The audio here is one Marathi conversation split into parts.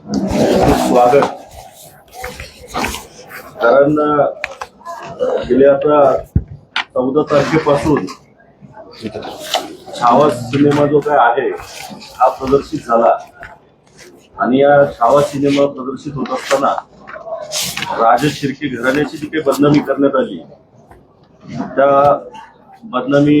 स्वागत. कारण अं, गेले आता चौदा तारखेपासून छावा सिनेमा जो काय आहे हा प्रदर्शित झाला. आणि या छावा सिनेमा प्रदर्शित होत असताना राज शिर्के घराण्याची जी काही बदनामी करण्यात आली त्या बदनामी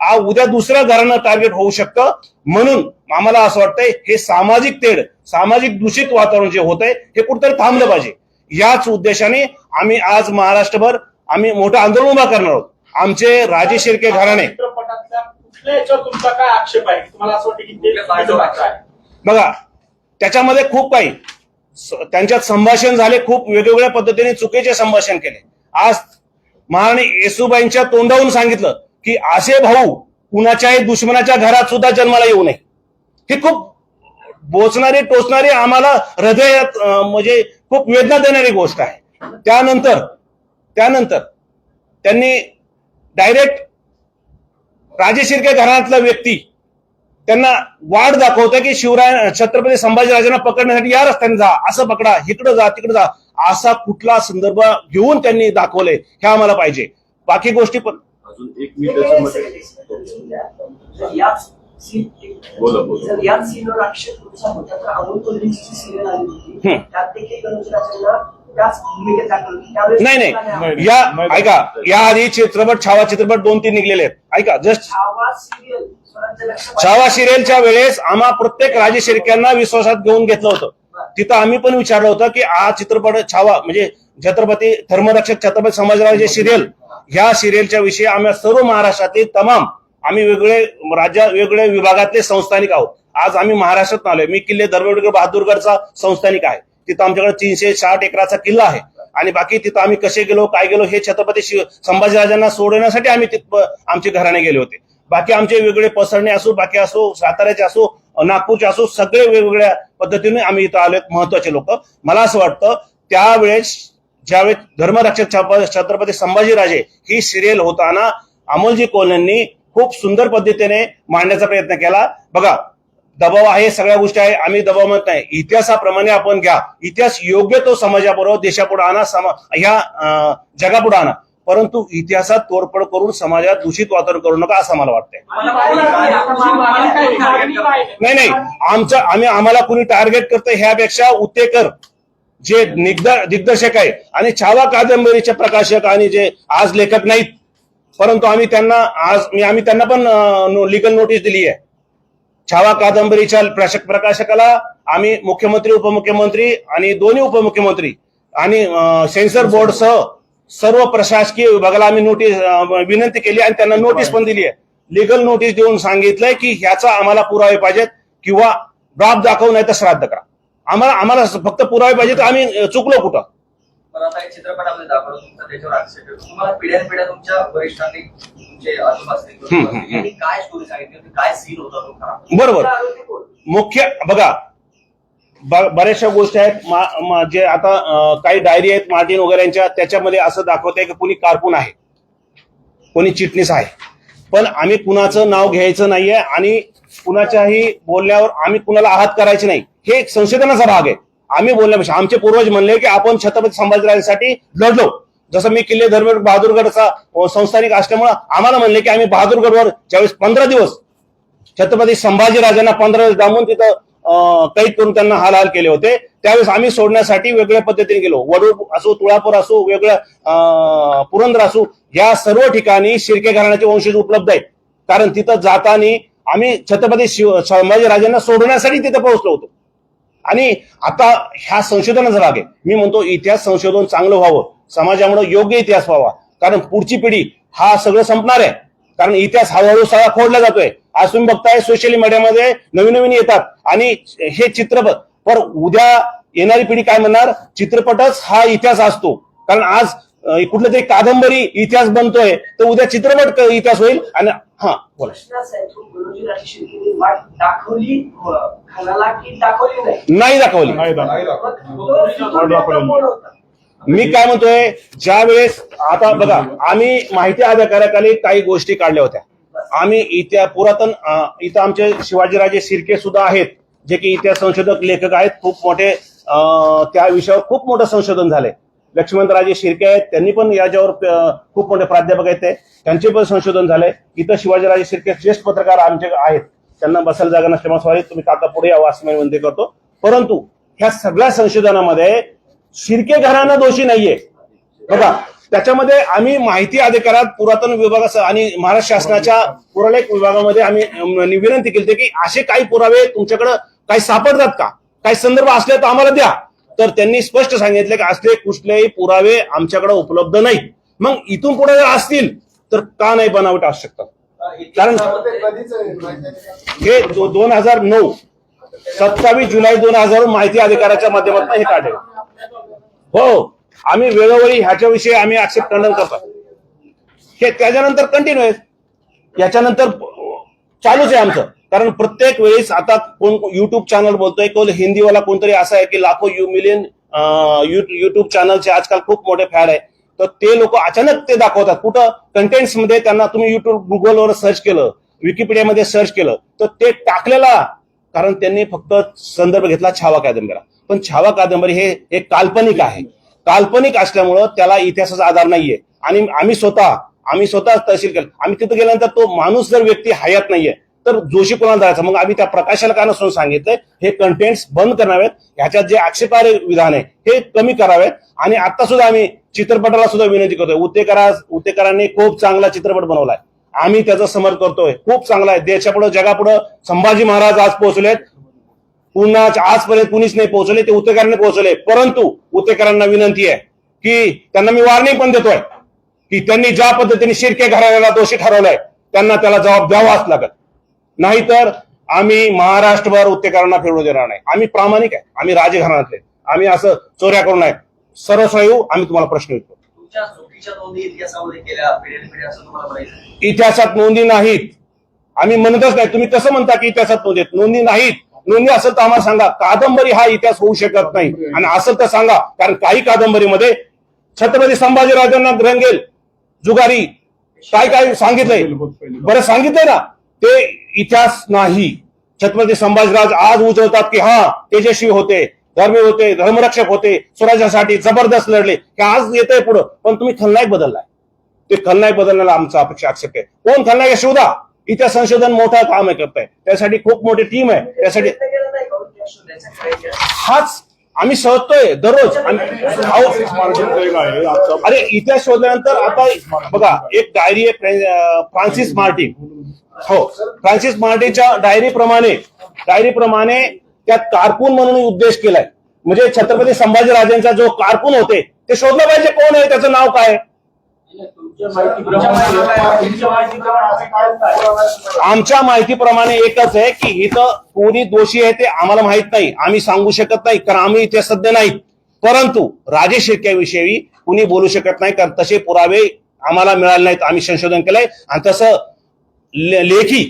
आज उद्या दुसऱ्या घरानं टार्गेट होऊ शकतं. म्हणून आम्हाला असं वाटतंय हे सामाजिक तेढ सामाजिक दूषित वातावरण जे होत आहे हे कुठेतरी थांबलं पाहिजे. याच उद्देशाने आम्ही आज महाराष्ट्रभर आम्ही मोठं आंदोलन उभा करणार आहोत. आमचे राजे शिर्के घराणे. चित्रपटातल्या कुठल्या याच्यावर तुमचा काय आक्षेप आहे? तुम्हाला असं वाटतं की ते चुकीचं वाटतं आहे बघा त्याच्यामध्ये खूप काही. त्यांच्यात संभाषण झाले खूप वेगवेगळ्या पद्धतीने चुकीचे संभाषण केले. आज महाराणी येसुबाईंच्या तोंडावरून सांगितलं की असे भाऊ कुणाच्याही दुश्मनाच्या घरात सुद्धा जन्माला येऊ नये. हे खूप बोचणारी टोचणारी आम्हाला हृदयात म्हणजे खूप वेदना देणारी गोष्ट आहे. त्यानंतर त्यानंतर त्यांनी डायरेक्ट राजे शिर्के घराण्यातला व्यक्ती त्यांना वाट दाखवतं की शिवराय छत्रपती संभाजीराजांना पकडण्यासाठी या रस्त्याने जा असं पकडा इकडं जा तिकडं जा असा कुठला संदर्भ घेऊन त्यांनी दाखवले हे आम्हाला पाहिजे. बाकी गोष्टी पण अजून एक मी त्याच्यामध्ये जर याच सीन बोला, बोला. जर याच सीनवर आक्षेप तुमचा होता तर अमोल कोल्हेची जी सिरियल आली होती. हम्म. त्यात देखील गणेशराजांना त्याच भूमिकेत दाखवलं होतं. त्यावेळेस नाही या ऐका. या आधी चित्रपट छावा चित्रपट दोन तीन निघलेले आहेत. ऐका जस्ट छावा सिरियल स्वराज्य लक्ष छावा सिरियलच्या वेळेस आम्हा प्रत्येक राजे शिर्क्यांना विश्वासात घेऊन घेतलं होतं. तिथं आम्ही पण विचारलं होतं की हा चित्रपट छावा म्हणजे छत्रपती धर्मरक्षक छत्रपती संभाजीराजे सिरियल ह्या सिरियलच्या विषयी आम्ही सर्व महाराष्ट्रातील तमाम आम्ही वेगळे राज्या वेगवेगळ्या विभागातले संस्थानिक आहोत. आज आम्ही महाराष्ट्रात आलोय. मी किल्ले धर्मवीर बहादूरगडचा संस्थानिक आहे. तिथं आमच्याकडे तीनशे साठ एकराचा किल्ला आहे. आणि बाकी तिथं आम्ही कसे गेलो काय गेलो हे छत्रपती शिव संभाजीराजांना सोडवण्यासाठी आम्ही तिथं आमचे घराणे गेले होते. बाकी आमचे वेगळे पसरणे असो बाकी असो साताऱ्याचे असो नागपूरचे असो सगळे वेगवेगळ्या पद्धतीने आम्ही इथं आलोय महत्त्वाचे लोक. मला असं वाटतं त्यावेळेस ज्यावेळेस धर्मरक्षक छत्रपती संभाजीराजे ही सिरियल होताना अमोलजी कोल्हेंनी खूप सुंदर पद्धतीने मांडण्याचा प्रयत्न केला. बघा दबाव आहे सगळ्या गोष्टी आहे आम्ही दबाव म्हणत नाही. इतिहासाप्रमाणे आपण घ्या. इतिहास योग्य तो समाजाबरोबर देशापुढे आणा समा ह्या जगापुढे आणा. परंतु इतिहासात तोडफोड करून समाजात दूषित वातावरण करू नका असं मला वाटतंय. नाही नाही. आमचं आम्ही आम्हाला कुणी टार्गेट करतं ह्यापेक्षा उत्तेकर जे निग्द दिग्दर्शक आहे आणि छावा कादंबरीचे प्रकाशक आणि जे आज लेखक नाहीत परंतु आम्ही त्यांना आज आम्ही त्यांना पण लिगल नोटीस दिली आहे. छावा कादंबरीच्या प्रशासक प्रकाशकाला आम्ही मुख्यमंत्री उपमुख्यमंत्री आणि दोन्ही उपमुख्यमंत्री आणि सेन्सर बोर्डसह सर्व प्रशासकीय विभागाला आम्ही नोटीस विनंती केली आणि त्यांना नोटीस पण दिली आहे. लिगल नोटीस देऊन सांगितलंय की ह्याचा आम्हाला पुरावे पाहिजेत किंवा ड्रॉप दाखव नाही तर श्राद्ध करा. आम्हाला आम्हाला फक्त पुरावे पाहिजेत आम्ही अं, चुकलो कुठं? पण आता चित्रपटामध्ये दाखवलं तुमचा त्याच्यावर आक्षेप आहे. तुम्हाला पिढ्यान पिढ्या तुमच्या वरिष्ठांनी तुमचे आजोबा असतील हम्म, हम्म, हम्म. त्यांनी काय स्टोरी सांगितली होती? काय सीन होता तो खरा? बरोबर. मुख्य आरोपी कोण? मुख्य बघा ब- बऱ्याचशा गोष्टी आहेत. मा- मा- जे आता अं, काही डायरी आहेत मार्टिन वगैरे यांच्या त्याच्यामध्ये असं दाखवत आहे की कोणी कारकून आहे. कोणी चिटणीस आहे. पण आम्ही कुणाचं नाव घ्यायचं नाहीये आणि कुणाच्याही बोलण्यावर आम्ही कुणाला आहात करायचे नाही. हे एक संशोधनाचा भाग आहे. आम्ही बोलण्यापेक्षा आमचे पूर्वज म्हणले की आपण छत्रपती संभाजीराजांसाठी लढलो. जसं मी किल्ले धर्मेड बहादूरगडचा संस्थानिक असल्यामुळे आम्हाला म्हणले की आम्ही बहादूरगडवर ज्यावेळेस पंधरा दिवस छत्रपती संभाजीराजांना पंधरा दिवस डांबून तिथं अं, कैद करून त्यांना हाल हाल केले होते. त्यावेळेस आम्ही सोडण्यासाठी वेगळ्या पद्धतीने गेलो. वडू असो तुळापूर असो वेगळं अं, पुरंदर असो या सर्व ठिकाणी शिर्के घराण्याचे वंशज उपलब्ध आहेत. कारण तिथं जाताना आम्ही छत्रपती शिव संभाजीराजांना सोडण्यासाठी तिथं पोहोचलो होतो. आणि आता ह्या संशोधनाचा भाग आहे. मी म्हणतो इतिहास संशोधन चांगलं व्हावं. समाजामुळे योग्य इतिहास व्हावा. कारण पुढची पिढी हा सगळं संपणार आहे. कारण इतिहास हळूहळू सगळा खोडला जातोय. आज तुम्ही बघताय सोशल मीडियामध्ये नवीन नवीन येतात. आणि हे चित्रपट पर उद्या येणारी पिढी काय म्हणणार? चित्रपटच हा इतिहास असतो. कारण आज कुठलं तरी कादंबरी इतिहास बनतोय तर उद्या चित्रपट इतिहास होईल. आणि हा बोला. नाही? नाही दाखवली. मी काय म्हणतोय ज्या वेळेस आता बघा आम्ही माहिती अधिकाऱ्याखाली काही गोष्टी काढल्या होत्या. आम्ही इतिहास पुरातन इथं आमचे शिवाजीराजे शिर्के सुद्धा आहेत जे की इतिहास संशोधक लेखक आहेत. खूप मोठे त्या विषयावर खूप मोठं संशोधन झालंय. लक्ष्मणराजे शिर्के आहेत त्यांनी पण याच्यावर खूप मोठे प्राध्यापक आहेत ते. त्यांचे पण संशोधन झालंय. इथं शिवाजीराजे शिर्के ज्येष्ठ पत्रकार आमचे आहेत. त्यांना बसायला जागा नसल्यामुळे सॉरी तुम्ही काका पुढे यावं असं मी विनंती करतो. परंतु ह्या सगळ्या संशोधनामध्ये शिर्के घराणा दोषी नाहीये. बघा त्याच्यामध्ये आम्ही माहिती अधिकारात पुरातन विभागासह आणि महाराष्ट्र शासनाच्या पुरालेख विभागामध्ये आम्ही विनंती केली होती की असे काही पुरावे तुमच्याकडे काही सापडतात का? काही संदर्भ असले तर आम्हाला द्या. तर त्यांनी स्पष्ट सांगितले की असले कुठलेही पुरावे आमच्याकडे उपलब्ध नाही मग इथून पुढे जर असतील तर का नाही बनावट असू शकतात कारण हे दोन हजार नऊ सत्तावीस जुलै दोन हजार माहिती अधिकाराच्या माध्यमातून हे काढले. हो आम्ही वेळोवेळी ह्याच्याविषयी आम्ही आक्षेप खंडन करतो. हे त्याच्यानंतर कंटिन्यू आहे. याच्यानंतर चालूच आहे आमचं. कारण प्रत्येक वेळेस आता कोण युट्यूब चॅनल बोलतोय कोण हिंदीवाला कोणतरी असं आहे की लाखो यू मिलियन युट्यूब चॅनलचे आजकाल खूप मोठे फॅड आहे. तर ते लोक अचानक ते दाखवतात. कुठं? कंटेंट्समध्ये त्यांना तुम्ही युट्यूब गुगलवर सर्च केलं विकिपीडियामध्ये सर्च केलं तर ते टाकलेला कारण त्यांनी फक्त संदर्भ घेतला छावा कादंबरीला पण छावा कादंबरी हे एक काल्पनिक आहे. काल्पनिक असल्यामुळं त्याला इतिहासाचा आधार नाहीये. आणि आम्ही स्वतः आम्ही स्वतः तहसील केलं. आम्ही तिथं गेल्यानंतर तो माणूस जर व्यक्ती हयात नाहीये तर जोशी कोणाला जायचं. मग आम्ही त्या प्रकाशाला सुद्धा नसून सांगितलंय? हे कंटेंट्स बंद करावेत ह्याच्यात जे आक्षेपार्ह विधान आहे हे कमी करावेत. आणि आता सुद्धा आम्ही चित्रपटाला सुद्धा विनंती करतोय. उतेकरा उतेकरांनी खूप चांगला चित्रपट बनवलाय. आम्ही त्याचं समर्थन करतोय. खूप चांगला आहे. देशापुढे जगापुढे संभाजी महाराज आज पोहोचलेत. पुन्हा आजपर्यंत कुणीच नाही पोहोचले ते उतेकरांनी पोहोचले. परंतु उतेकरांना विनंती आहे की त्यांना मी वॉर्निंग पण देतोय की त्यांनी ज्या पद्धतीने शिरके घराण्याला दोषी ठरवलाय त्यांना त्याला जबाब द्यावाच लागत नाहीतर आम्ही महाराष्ट्रभर उत्तेकरांना फिरवू देणार नाही. आम्ही प्रामाणिक आहे. आम्ही राजघराण्यातले आम्ही असं चोऱ्या करू नये. सर्वस्व येऊ आम्ही तुम्हाला प्रश्न विचारतो. तुमच्या चुकीच्या नोंदी इतिहासामध्ये केल्या पिढ्याने पिढ्या असं तुम्हाला म्हणायचं इतिहासात नोंदी नाहीत. आम्ही म्हणतच नाही. तुम्ही कसं म्हणता की इतिहासात नोंदी? नोंदी नाहीत. नोंदी असेल तर आम्हाला सांगा. कादंबरी हा इतिहास होऊ शकत नाही. आणि असेल तर सांगा. कारण काही कादंबरीमध्ये छत्रपती संभाजीराजांना रंगेल. जुगारी. काय काय सांगितलंय बरं सांगितलंय ना? ते इतिहास नाही. छत्रपती संभाजीराज आज उजवतात की हा तेजस्वी होते धर्मी होते धर्मरक्षक होते स्वराज्यासाठी जबरदस्त लढले. की आज येतंय पुढं पण तुम्ही खलनायक बदललाय. ते खलनायक बदलण्याला आमचा अपेक्षा आक्षेप आहे. कोण खलनायक आहे? शोधा इतिहास संशोधन मोठं काम आहे करताय. त्यासाठी खूप मोठी टीम आहे. त्यासाठी? हाच आम्ही शोधतोय दररोज. अरे इतिहास शोधल्यानंतर आता बघा एक डायरी आहे फ्रान्सिस मार्टिन. हो फ्रान्सिस मार्टिनच्या डायरी प्रमाणे डायरी प्रमाणे त्यात कारकून म्हणून उद्देश केलाय. म्हणजे छत्रपती संभाजीराजांचा जो कारकून होते ते शोधलं पाहिजे कोण आहे त्याचं नाव काय आमच्या माहितीप्रमाणे एकच आहे की इथं कोणी दोषी आहे ते आम्हाला माहीत नाही. आम्ही सांगू शकत नाही कारण आम्ही इथे सध्या नाहीत परंतु राजे शिर्क्याविषयी कुणी बोलू शकत नाही कारण तसे पुरावे आम्हाला मिळाले नाहीत. आम्ही संशोधन केलंय. आणि तसं ले- लेखी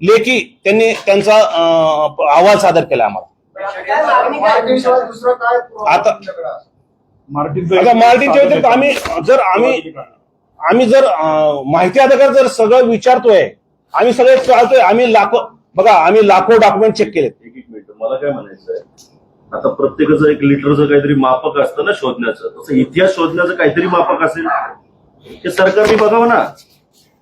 लेखी त्यांनी त्यांचा अहवाल सादर केला आम्हाला. आता आता मार्टिनच्या व्यतिरिक्त आम्ही जर आम्ही आम्ही जर माहिती अधिकार जर सगळं विचारतोय आम्ही सगळे चालतोय आम्ही लाखो बघा आम्ही लाखो डॉक्युमेंट चेक केलेत. एक एक मिनिट मला काय म्हणायचं आहे आता प्रत्येकाचं एक लिटरचं काहीतरी मापक असतं ना शोधण्याचं. तसं इतिहास शोधण्याचं काहीतरी मापक असेल. ते सरकारने बघावं ना.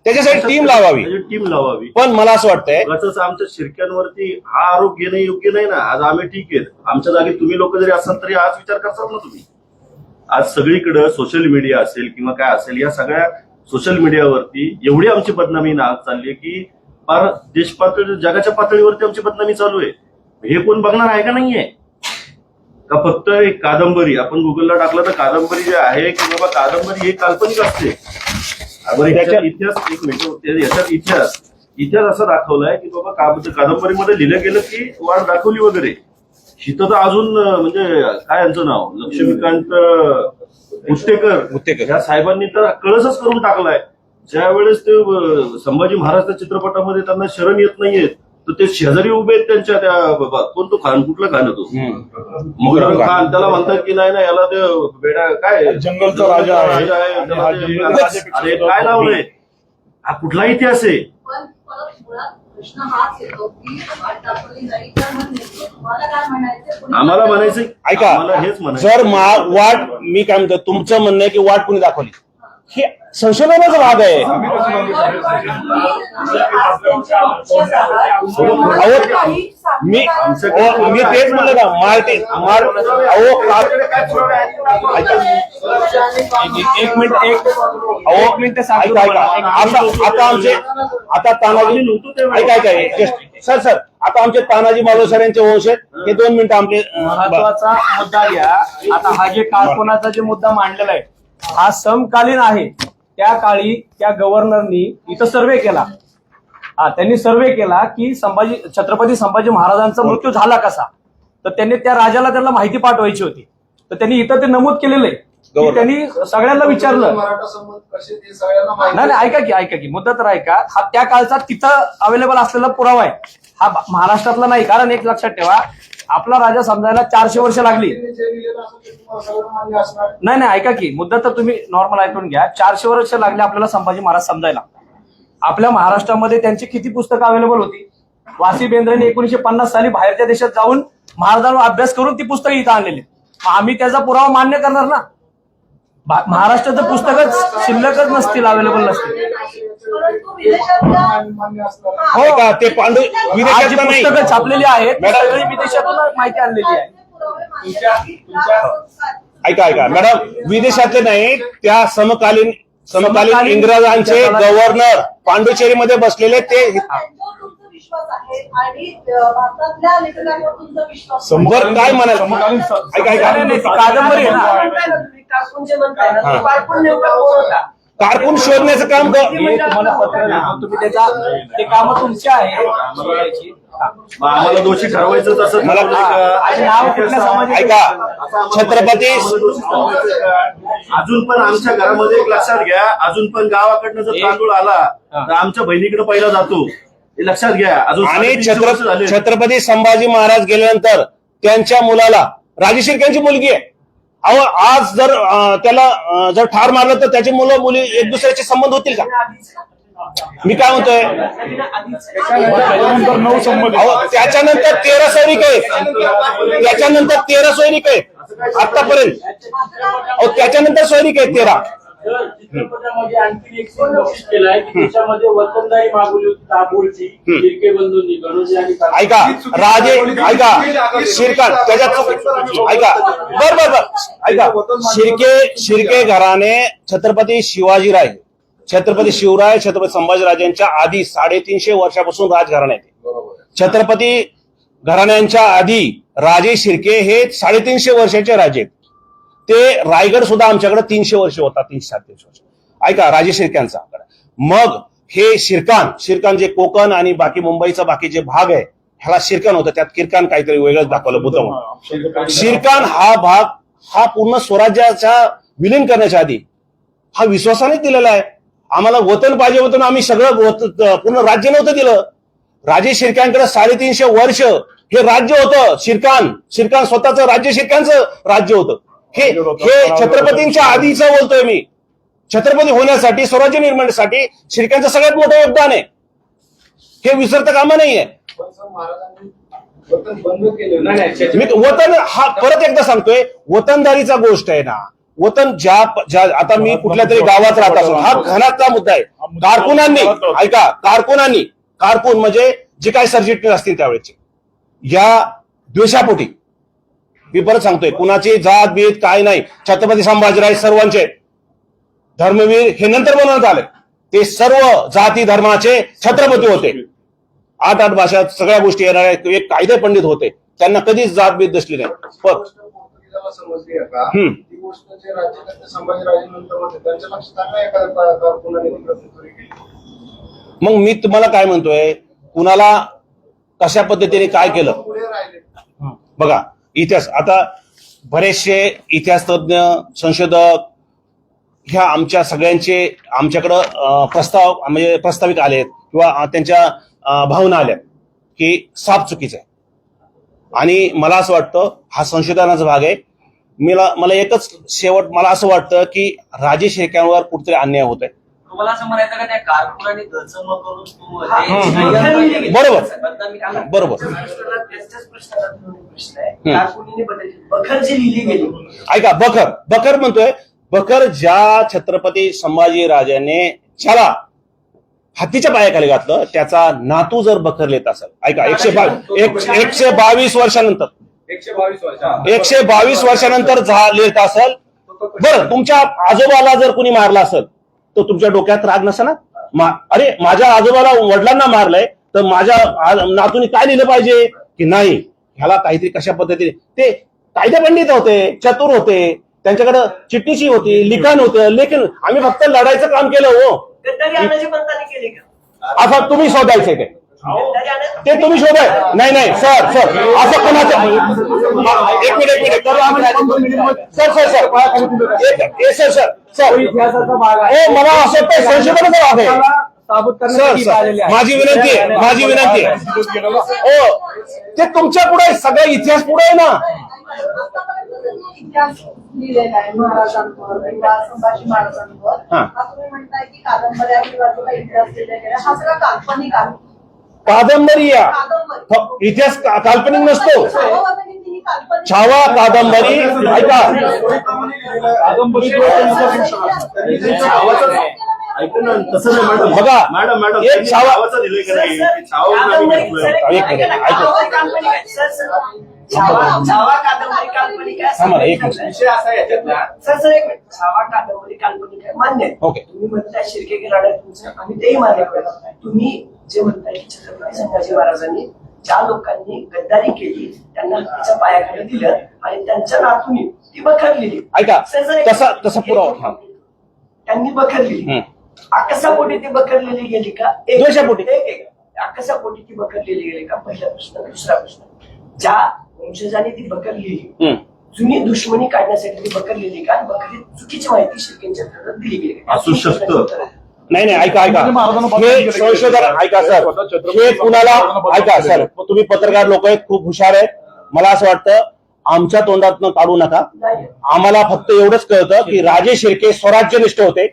त्याच्यासाठी टीम लावावी. टीम लावावी. पण मला असं वाटतंय उगाचच आमच्या शिरक्यांवरती हा आरोप घेणं योग्य नाही ना. आज आम्ही ठीक आहेत. आमच्या जागी तुम्ही लोक जरी असाल तरी आज विचार करतात ना तुम्ही. आज सगळीकडे सोशल मीडिया असेल किंवा काय असेल या सगळ्या सोशल मीडियावरती एवढी आमची बदनामी ना आज चालली आहे की फार देश पातळी जगाच्या पातळीवरती आमची बदनामी चालू आहे. हे कोण बघणार आहे का नाहीये? का फक्त एक कादंबरी? आपण गुगलला टाकलं तर कादंबरी जे आहे की बाबा कादंबरी हे काल्पनिक असते. इतिहास एक मिनिट याच्यात इतिहास इतिहास असा दाखवलाय की बाबा कादंबरीमध्ये लिहिलं गेलं की वाट दाखवली वगैरे. इथं तर अजून म्हणजे काय यांचं नाव? लक्ष्मीकांत उत्तेकर उत्तेकर. या साहेबांनी तर कळसच करून टाकलाय. ज्या वेळेस ते अं, संभाजी महाराजच्या चित्रपटामध्ये त्यांना शरण येत नाहीयेत तर ते शेजारी उभे आहेत त्यांच्या त्या बाबा कोण तो खान? कुठला खान आहे तो खान. त्याला म्हणतात की नाही ना याला ते बेडा काय? जंगलचा राजा आहे. आहे. आणि त्याला हा ते- अरे काय हा कुठला इतिहास आहे? पण परत मुळात प्रश्न हाच येतो की वाट दाखवली नाही तर मग नेमकं तुम्हाला काय म्हणायचं कोणी- आम्हाला म्हणायचं ऐका आम्हाला हेच म्हणायचं जर मा वाट मी काय म्हणतो तुमचं म्हणणं आहे की वाट कुणी दाखवली? हे संशोधनाचा भाग आहे. अहो मी मी तेच म्हणलं ना मार्टिन मार अहो एक मिनिट एक अहो मिनिट ऐका ऐका. आता आता आमचे आता तानाजी ऐका ऐका just- सर सर आता आमचे तानाजी मालव सर यांचे वंश आहेत. हे दोन मिनिटं आमचे महत्त्वाचा मुद्दा घ्या. आता हा जे कारकुनाचा जे मुद्दा मांडलेला आहे हा समकालीन आहे. त्या काळी त्या गव्हर्नरनी इथं सर्वे केला. हा त्यांनी सर्वे केला की संभाजी छत्रपती संभाजी महाराजांचा मृत्यू झाला कसा? तर त्यांनी त्या राजाला त्यांना माहिती पाठवायची होती. तर त्यांनी इथं ते नमूद केलेलं आहे. की. त्यांनी सगळ्यांना विचारलं. नाही नाही ऐका की ऐका की. मुद्दा तर ऐका. हा त्या काळचा तिथं अवेलेबल असलेला पुरावा आहे. हा महाराष्ट्रातला नाही कारण एक लक्षात ठेवा. आपला राजा समजायला चारशे वर्ष लागली. नाही नाही ऐका की मुद्दा तर तुम्ही नॉर्मल ऐकून घ्या. चारशे वर्ष लागले आपल्याला संभाजी महाराज समजायला. आपल्या महाराष्ट्रामध्ये त्यांची किती पुस्तकं अवेलेबल होती? वासी बेंद्रेने एकोणीशे पन्नास साली बाहेरच्या देशात जाऊन महाराजांवर अभ्यास करून ती पुस्तकं इथं आणलेली. आम्ही त्याचा पुरावा मान्य करणार ना? महाराष्ट्राचं पुस्तकच शिल्लकच नसतील अवेलेबल नसतील. हा. ऐका ते पांडू आज जी विदेशातलं नाही. पुस्तकं छापलेली आहेत ती मॅडम. सगळी विदेशातून माहिती आणलेली आहे. ऐका ऐका. मॅडम विदेशातले नाही त्या समकालीन समकालीन समकालीन इंग्रजांचे गव्हर्नर पांडुचेरीमध्ये बसलेले ते विश्वास आहे आणि अं, भारतातल्या लेखकांवर तुमचा विश्वास आहे. बरं काय म्हणाल? समकालीन स- ऐका. ऐका नाही, नाही, ती कादंबरी आहे ना. म्हणताय ना तुम्ही कारकून जे म्हणताय ना. तो कारकून नेमका कोण होता. कारकून शोधण्याचं काम क- मी तुम्हाला पत्र देतो तुम्ही त्याचा ते काम तुमचे आहे. शोधायची. हा. मग आम्हाला दोषी ठरवायचं असं मला- आणि नाव कुठल्या समाजाचं? ऐका. छत्रपती अजून पण आमच्या घरामध्ये एक लक्षात घ्या. अजून पण गावाकडनं जर तांदूळ आला तर आमच्या बहिणीकडे पहिला जातो. हे लक्षात घ्या. अजून आणि साडेतीनशे वर्ष छत्र झाले. छत्रपती संभाजी महाराज गेल्यानंतर त्यांच्या मुलाला राजेशिर्क्यांची मुलगी आहे. अहो आज जर अं, त्याला अं, जर ठार मारलं तर त्याची मुलं मुली एक दुसऱ्याचे संबंध होतील का? मी काय म्हणतोय? त्याच्यानंतर नऊ संमत अहो त्याच्यानंतर तेरा सैनिक आहेत. त्याच्यानंतर तेरा सैनिक आहेत. आतापर्यंत अहो त्याच्यानंतर सैनिक आहेत तेरा. चित्रपटामध्ये आणखी एक सीन नोटीस केलाय की त्याच्यामध्ये वतनदारी मागवली होती दाभोळची. शिर्के बंधूंनी गणोजी आणि काका. ऐका राजे ऐका शिरकान त्याच्यात ऐका बर बर बर. ऐका शिर्के शिर्के घराने छत्रपती शिवाजीराय. छत्रपती शिवराय छत्रपती संभाजीराजांच्या आधी साडेतीनशे वर्षापासून राजघराणे आहेत छत्रपती घराण्यांच्या आधी राजे शिर्के हे साडेतीनशे वर्षाचे राजे आहेत. ते रायगड सुद्धा आमच्याकडे तीनशे वर्ष होता तीनशे साडेतीनशे वर्ष. ऐका राजे शिर्क्यांचा मग हे शिरकान शिरकान जे कोकण आणि बाकी मुंबईचा बाकी जे भाग आहे ह्याला शिरकान होतं. त्यात किरकान काहीतरी वेगळंच दाखवलं बुद्ध म्हणून. शिरकान हा भाग हा पूर्ण स्वराज्याचा विलीन करण्याच्या आधी हा विश्वासानेच दिलेला आहे. आम्हाला वतन पाहिजे होतं आम्ही सगळं पूर्ण राज्य नव्हतं दिलं. राजे शिरकांकडे साडेतीनशे वर्ष हे राज्य होतं. शिरकान शिरकान स्वतःचं राज्य शिरकांचं राज्य होतं. हे हे छत्रपतींच्या आधीचं बोलतोय मी. छत्रपती होण्यासाठी स्वराज्य निर्माणासाठी शिरकांचं सगळ्यात मोठं योगदान आहे. हे विसरता कामा नाहीये. मी वतन हा परत एकदा सांगतोय वतनदारीचा गोष्ट आहे ना. वतन ज्या ज्या आता मी कुठल्या तरी गावात राहत असतो हा घनाचा मुद्दा आहे. कारकुनांनी ऐका कारकुनांनी कारकून म्हणजे जे काही सर्जिटल असतील त्यावेळेचे या द्वेषापोटी मी परत सांगतोय कुणाची जात बीत काय नाही. छत्रपती संभाजीराज सर्वांचे. धर्मवीर हे नंतर बनवण्यात आले. ते सर्व जाती धर्माचे छत्रपती होते. आठ आठ भाषात सगळ्या गोष्टी येणारे एक कायदे पंडित होते. त्यांना कधीच जात बीत दिसली नाही. मग मी तुम्हाला काय म्हणतोय? कुणाला कशा पद्धतीने काय केलं? बघा. इतिहास. आता बरेचसे इतिहास तज्ञ संशोधक ह्या आमच्या सगळ्यांचे आमच्याकडं प्रस्ताव म्हणजे प्रस्तावित आलेत किंवा त्यांच्या भावना आल्या की साप चुकीचं आहे. आणि मला असं वाटतं हा संशोधनाचा भाग आहे. मला मला एकच शेवट मला असं वाटतं की राजे शेळक्यांवर कुठेतरी अन्याय होत आहे तुम्हाला असं म्हणायचं का त्या कारकुनाने करून तू हे-. बरोबर. बरोबर. प्रश्नाला त्याच्याच प्रश्नाला दोन प्रश्न आहे हम्म. कारकुनीने बदलली बखर जी लिहिली गेली. ऐका बकर बकर म्हणतोय बकर ज्या छत्रपती संभाजी राजाने ज्याला हत्तीच्या पायाखाली घातलं त्याचा नातू जर बकर लेत असेल ऐका एकशे बावीस एक- एकशे बावीस वर्षानंतर. एकशे बावीस वर्ष एकशे बावीस वर्षानंतर झा- लेत असेल. बरं तुमच्या आजोबाला जर कुणी मारला असेल तर तुमच्या डोक्यात राग नसा ना मा- अरे माझ्या आजोबाला वडिलांना मारलंय तर माझ्या नातूने काय लिहिलं पाहिजे? की नाही ह्याला काहीतरी कशा पद्धतीने? ते कायदे पंडित होते चतुर होते त्यांच्याकडे चिठ्ठीची होती लिखाण होतं लेखन आम्ही फक्त लढायचं काम केलं हो. आता तुम्ही शोधायचंय ते. ते तुम्ही शोधाय नाही नाही सर सर असं कोणाचं? एक मिनिट एक मिनिट करू आम्ही sir sir sir sir sir. मला असं वाटतं संशोधनाचा भाग आहे सर सर. माझी विनंती आहे माझी विनंती आहे. हो ते तुमच्यापुढे सगळा इतिहास पुढे आहे ना? इतिहास लिहिलेला आहे महाराजांवर किंवा संभाजी महाराजांवर हा. हा तुम्ही म्हणताय की कादंबऱ्या किंवा जो काही इतिहास लिहिला गेला हा सगळा काल्पनिक आहे कादंबरी या. कादंबरी. फ- इतिहास का- काल्पनिक नसतो. छावा कादंबरी ऐका. बघा, मॅडम मॅडम एक छावा- छावा कादंबरी काल्पनिक आहे एक. विषय असा याच्यातला. सर सर एक मिनिट. छावा कादंबरी काल्पनिक आहे मान्य ओके. तुम्ही म्हणताय शिर्के तुमचं आम्ही तेही मान्य करतो तुम्ही जे म्हणताय की छत्रपती संभाजी महाराजांनी ज्या लोकांनी गद्दारी केली त्यांना हत्तीच्या पायाखाली दिलं आणि त्यांच्या नातूनी ती बखरलेली ऐका, तसा- तसा पुरावा. एक- त्यांनी बखरलेली हम्म. आकसापोटी ती बखरलेली गेली का एक- द्वेषापोटी. आकसापोटी ती बखरलेली गेली का पहिला प्रश्न दुसरा प्रश्न ज्या वंशजांनी ती बखरलेली. जुनी दुश्मनी काढण्यासाठी ती बखरलेली का बखरी चुकीची माहिती शिर्केंच्या दिली गेली? असू शकतं. नाही नाही ऐका ऐका. हे संशोधन ऐका सर. हे कुणाला ऐका सर. तुम्ही पत्रकार लोक आहेत खूप हुशार आहेत. मला असं वाटतं आमच्या तोंडातनं काढू नका. आम्हाला फक्त एवढंच कळतं की राजे शिर्के स्वराज्यनिष्ठ होते.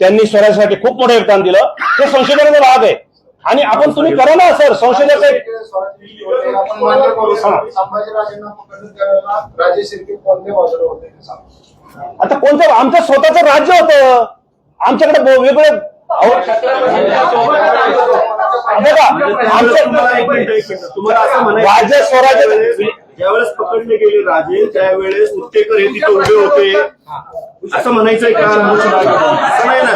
त्यांनी स्वराज्यासाठी खूप मोठं योगदान दिलं. हे संशोधनाचा भाग आहे. आणि आपण तुम्ही करा ना सर. सांगा. आता कोणतं आमचं स्वतःचं राज्य होतं. आमच्याकडे वेगळे राज्य स्वराज्य- ज्यावेळेस पकडले गेले राजे त्यावेळेस उत्तेकर हे तिथे उभे होते. असं म्हणायचंय का? असं नाही ना.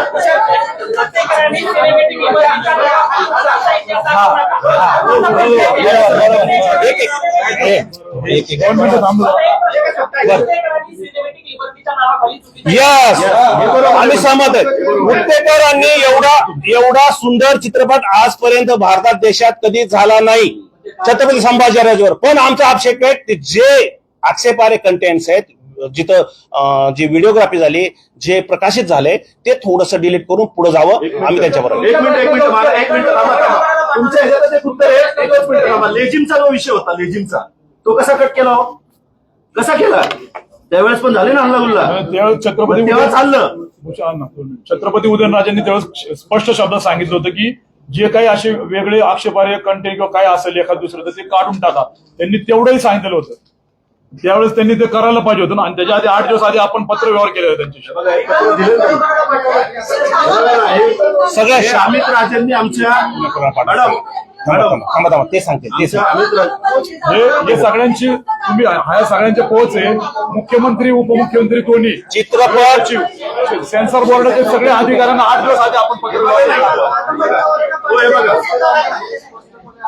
यस आम्ही सहमत आहे. एवढा एवढा सुंदर चित्रपट आजपर्यंत भारतात देशात कधी झाला नाही. छत्रपती संभाजीराजावर. पण आमचा आक्षेप आहे जे आक्षेपारे कंटेंट्स आहेत जिथं अं, जी व्हिडिओग्राफी झाली जे प्रकाशित झाले ते थोडस डिलीट करून पुढे जावं आम्ही त्यांच्याबरोबर एक मिनिट एक मिनिट मला एक मिनिट थांबा थांबा. तुमच्या ह्याच्यात एक उत्तर आहे. एकच मिनिट थांबा. लेजिमचा जो विषय होता लेजिमचा तो कसा कट केला हो? कसा केला? त्यावेळेस पण झाले ना हल्ला गुल्ला त्यावेळेस छत्रपती तेव्हा उदयन- चाललं. छत्रपती उदयनराजेंनी त्यावेळेस स्पष्ट शब्दात सांगितलं होतं की जे काही असे वेगळे आक्षेपार्ह कंटेंट किंवा काय असेल एखाद दुसरं तर ते काढून टाका. त्यांनी तेवढंही सांगितलं होतं. त्यावेळेस त्यांनी ते करायला पाहिजे होतं ना. आणि त्याच्या आधी आठ दिवस आधी आपण पत्र व्यवहार केले होते त्यांच्याशी. बघा, हे पत्र दिलं नाही. बरोबर आहे. सगळ्या हे अमित राजेंनी आमच्या मॅडम ते सांगते ते हे सगळ्यांची तुम्ही ह्या सगळ्यांचे पोच आहे. मुख्यमंत्री उपमुख्यमंत्री दोन्ही चित्रपट. सचिव सेन्सर बोर्डाचे सगळे अधिकाऱ्यांना आठ दिवस आधी आपण पत्र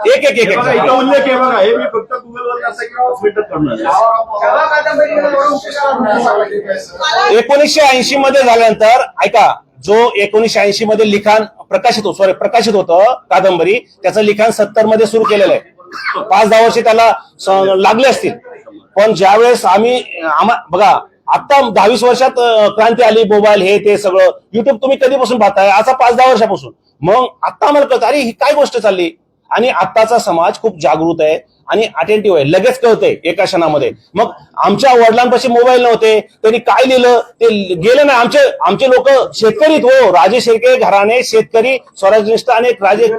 एक एक एक एक. बघा, इथं उल्लेख आहे बघा. हे मी फक्त गुगलवर असं करणार. एकोणीसशे ऐंशी मध्ये झाल्यानंतर ऐका जो एकोणीसशे ऐंशी मध्ये लिखाण प्रकाशित होत सॉरी प्रकाशित होतं कादंबरी त्याचं लिखाण सत्तरमध्ये सुरू केलेलं आहे. पाच दहा वर्षे त्याला लागले असतील. पण ज्यावेळेस आम्ही आम्हा बघा आता दहावीस वर्षात क्रांती आली मोबाईल हे ते सगळं. युट्यूब तुम्ही कधीपासून पाहताय? आता पाच दहा वर्षापासून. मग आता आम्हाला कळतं अरे ही काय गोष्ट चालली? आणि आत्ताचा समाज खूप जागृत आहे आणि अटेंटिव्ह आहे. लगेच कळतंय एका क्षणामध्ये. मग आमच्या वडिलांपाशी मोबाईल नव्हते त्यांनी काय लिहिलं? ते गेलं नाही. आमचे आमचे लोक शेतकरीत हो. राजे शेळके घराणे शेतकरी स्वराज्यनिष्ठ आणि एक राजे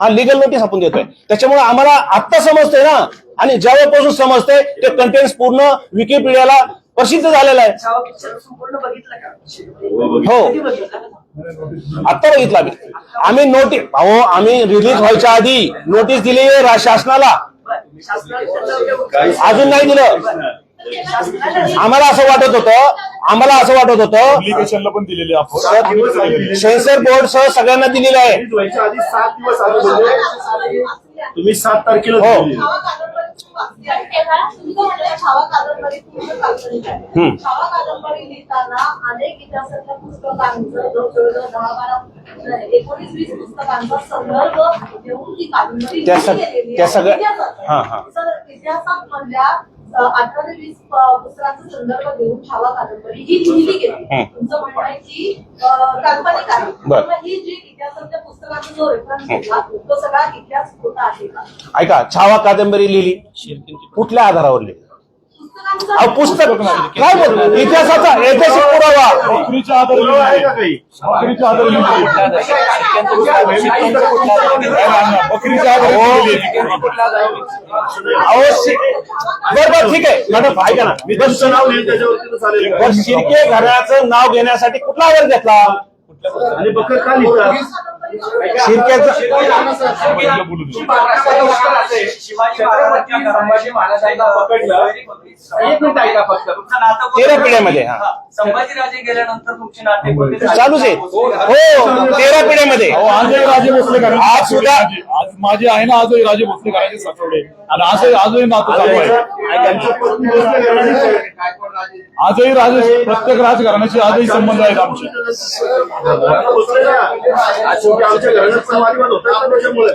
हा लिगल नोटीस आपण देतोय. त्याच्यामुळे आम्हाला आत्ता समजतंय ना. आणि ज्यावेळेपासून समजतंय ते कंटेंट पूर्ण विकिपीडियाला प्रसिद्ध झालेलं आहे. हो. कधी बघितलं आत्ता बघितलं आम्ही. आम्ही नोटीस अहो आम्ही रिलीज व्हायच्या आधी नोटीस दिली शासनाला. अजून नाही दिलं. आम्हाला असं वाटत होतं आम्हाला असं वाटत होतं अप्लिकेशनला पण दिलेली आपण. सेन्सर बोर्ड सह सगळ्यांना दिलेलं आहे. रिलीज व्हायच्या आधी सात दिवस आधी म्हणजे तुम्ही सात तारखेला हो. त्या. सगळ्या- इतिहासात. हा, हा. इतिहासात मधल्या अठरा ते वीस अ, पुस्तकांचा संदर्भ देऊन छावा कादंबरी ही लिहिली गेली. हम्म. तुमचं म्हणणं आहे की अ, काल्पनिक आहे. बरं. मग ही जी इतिहासातल्या पुस्तकांचा जो रेफरन्स घेतला तो सगळा इतिहास खोटा आहे का? ऐका छावा कादंबरी लिहिली. कुठल्या आधारावर लिहिली? अहो पुस्तक काय बोल इतिहासाचा ऐतिहासिक पुरावा. नोकरीच्या आधारे आधारे. बकरीच्या आधारे. अहो शि- बरं बरं ठीक आहे. मॅडम ऐका ना. मी तुमचं नाव लिहिलं त्याच्यावरती तर चालेल. का? बरं शिर्के घराचं नाव घेण्यासाठी कुठला आधार घेतला? आणि बकर का लिहितात तेरा पिढ्यामध्ये. संभाजीराजे गेल्यानंतर तुमचे नाते? चालूच आहे हो तेरा पिढ्यामध्ये आजही राजे भोसले आज सुद्धा- आज माझे आहे ना आजही राजे भोसले घराणे साठवले आणि आजही आजही नातं चालू आहे. आजही राजे प्रत्येक राजकारणाशी आजही संबंध आहेत आमचे घराणं भोसले ना. आज शेवटी आमच्या घराण्यात पण वादविवाद होतात ना त्याच्यामुळे.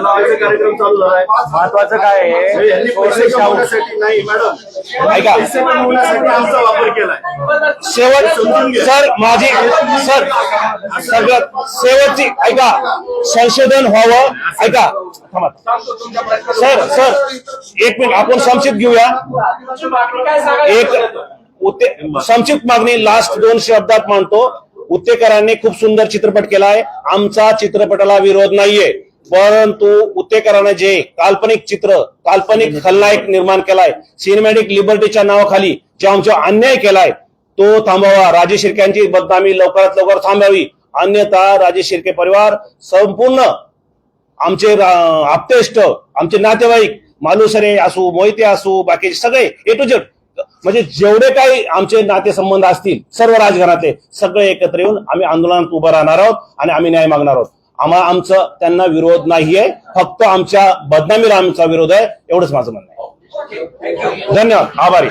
नावाचे कार्यक्रम चालू झालाय. महत्वाचं काय आहे? हे यांनी पैसे कमवण्यासाठी नाही मॅडम. ऐका. पैसे कमवण्यासाठी आमचा वापर केलाय. शेवट सर माझी सर सगळ्यात शेवटची ऐका. संशोधन व्हावं. ऐका. थांबा. सर सर एक मिनिट आपण संक्षिप्त घेऊया. एक उत्ते संक्षिप्त मागणी लास्ट दोन शब्दात मानतो उत्तेकरांनी खूप सुंदर चित्रपट केलाय. आमचा चित्रपटाला विरोध नाहीये. परंतु उत्तेकरांना जे काल्पनिक चित्र काल्पनिक खलनायक निर्माण केलाय सिनेमॅटिक लिबर्टीच्या नावाखाली जे आमचा अन्याय केलाय तो थांबवा. राजे शिर्क्यांची बदनामी लवकरात लवकर थांबावी. अन्यथा राजे शिर्के परिवार संपूर्ण आमचे आप्तेष्ट आमचे नातेवाईक मालुसरे असू मोहिते असू बाकीचे सगळे ए टू जेड म्हणजे जेवढे काही आमचे नातेसंबंध असतील सर्व राजघरातले सगळे एकत्र येऊन आम्ही आंदोलनात उभं राहणार आहोत आणि आम्ही न्याय मागणार आहोत. आम्हाला आमचं त्यांना विरोध नाहीये फक्त आमच्या बदनामीला आमचा विरोध आहे एवढंच माझं म्हणणं आहे. धन्यवाद आभारी.